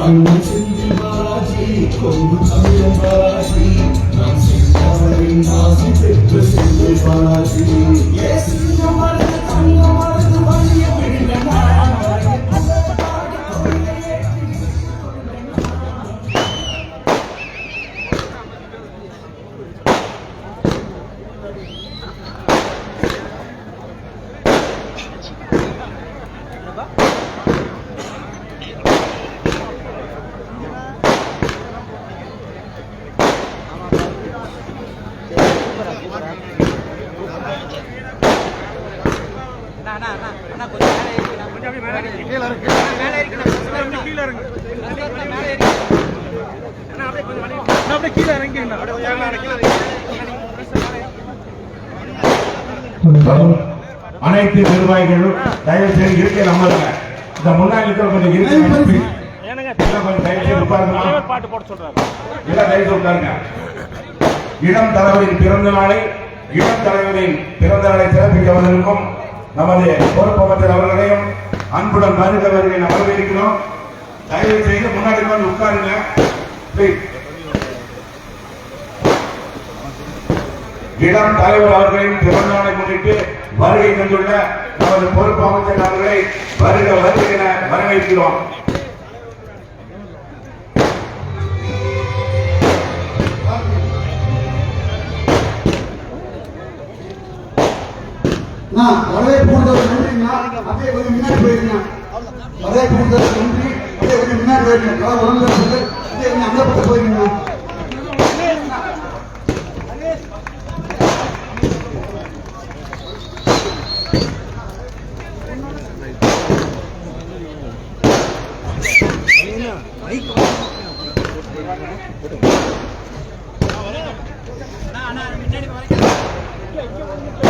Anlatın bir baracı kovdu அனைத்து நிர்வாகிகளும் தயவு செய்து இருக்கை நம்புங்க இந்த முன்னாடி இருக்கிற கொஞ்சம் இருக்கை தயவு செய்து உட்காருங்க. எல்லாம் தயவு உட்காருங்க. இளம் தலைவரின் பிறந்த நாளை இளம் தலைவரின் பிறந்த நாளை சிறப்பிக்க வந்திருக்கும் நமது பொறுப்பு அமைச்சர் அவர்களையும் அன்புடன் வருக நாம் வரவேற்கிறோம். தயவு செய்து முன்னாடி வந்து உட்காருங்க. இளம் தலைவர் அவர்களின் பிறந்த நாளை முன்னிட்டு வருகை தந்துள்ள நமது பொறுப்பு அமைச்சர் அவர்களை வருக வருக என வரவேற்கிறோம். நான் வரவேற்பு கொடுத்தது அப்படியே கொஞ்சம் முன்னாடி போயிருங்க. வரவேற்பு கொடுத்தது நன்றி. அப்படியே கொஞ்சம் முன்னாடி போயிருங்க. கலர் உடம்புல இருக்கு அப்படியே கொஞ்சம் அந்த பக்கம் போயிருங்க. அண்ணா, அண்ணா, முன்னாடி வரைக்கும்.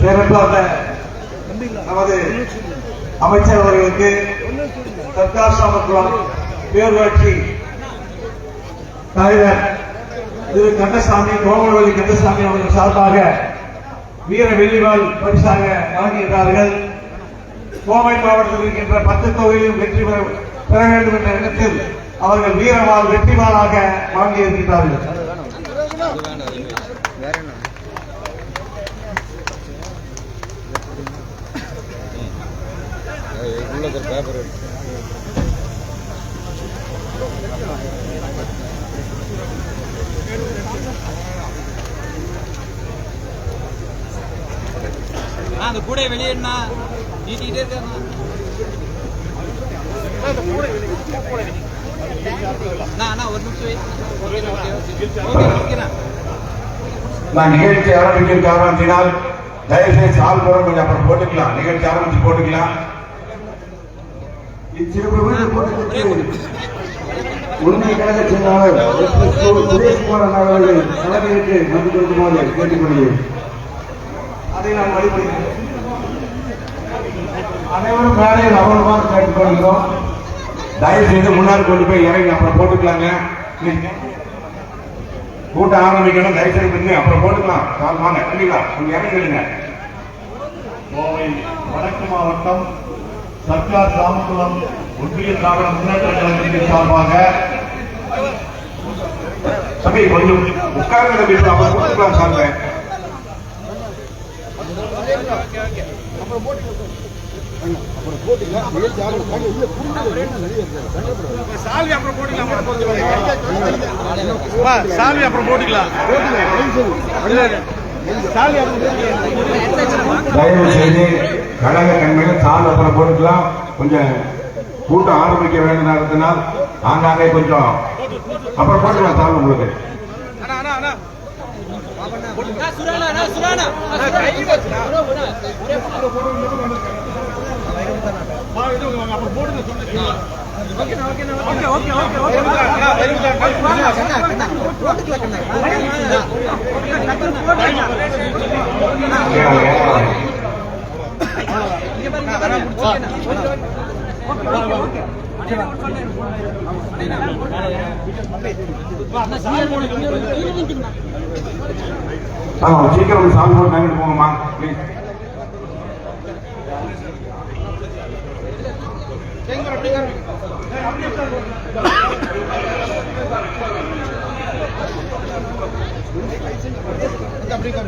பேரன்பார்ந்த நமது அமைச்சர் அவர்களுக்கு சர்க்கார் சாமக்குளம் பேரூராட்சி தலைவர் திரு கந்தசாமி கோமலவல்லி கந்தசாமி அவர்கள் சார்பாக வீர வெள்ளிவாள் பரிசாக வழங்கியிருக்கிறார்கள். கோவை மாவட்டத்தில் இருக்கின்ற பத்து தொகுதியிலும் வெற்றி பெற பெற வேண்டும் என்ற எண்ணத்தில் அவர்கள் வீரவாள் வெற்றிவாளாக வாங்கியிருக்கிறார்கள் அந்த கூடையை வெளியேண்ணா நீட்டிக்கிட்டே இருக்காண்ணா நான் நிகழ்ச்சி ஆரம்பிக்க காரணத்தினால் தயவுசெய்து ஆள் போட கொஞ்சம் அப்புறம் போட்டுக்கலாம். நிகழ்ச்சி ஆரம்பிச்சு போட்டுக்கலாம். உண்மை கழக செயலாளர் எஸ். எஸ். சுரேஷ்குமார் அண்ணா அவர்கள் தலைமையேற்று வந்து கொடுக்குமாறு கேட்டுக்கொள்கிறேன். அதை நான் வழிபடுகிறேன். அனைவரும் மேடையில் அவர்களுமாக கேட்டுக்கொள்கிறோம். தயவு செய்து முன்னாடி கொண்டு போய் இறங்கி அப்புறம் போட்டுக்கலாங்க. கூட்டம் ஆரம்பிக்கணும் தயவு செய்து பின்னு அப்புறம் போட்டுக்கலாம். வாங்க, வாங்க கண்டிப்பா. கொஞ்சம் இறங்கிடுங்க கோவை வடக்கு மாவட்டம் சர்க்கார் சாமக்குளம் ஒன்றிய திராவிட முன்னேற்ற கழகத்தின் சார்பாக தம்பி கொஞ்சம் உட்கார்ந்து அப்புறம் போட்டுக்கலாம் சார் அப்புறம் போட்டுக்கலாம் நிறைய இருக்கு சால்வி அப்புறம் போட்டுக்கலாம் சால்வி அப்புறம் போட்டுக்கலாம் சால்வி அப்புறம் தயவு செய்து கழக கண்மையில் சால் அப்புறம் போட்டுக்கலாம். கொஞ்சம் கூட்டம் ஆரம்பிக்க வேண்டும் நேரத்தினால் ஆங்காங்கே கொஞ்சம் அப்புறம் போட்டுக்கலாம் சால் உங்களுக்கு. அண்ணா அண்ணா அண்ணா சுரானா. அண்ணா சுரானா. சீக்கிரம் சால் போட்டு வாங்கிட்டு போங்கம்மா ப்ளீஸ் अपनी कर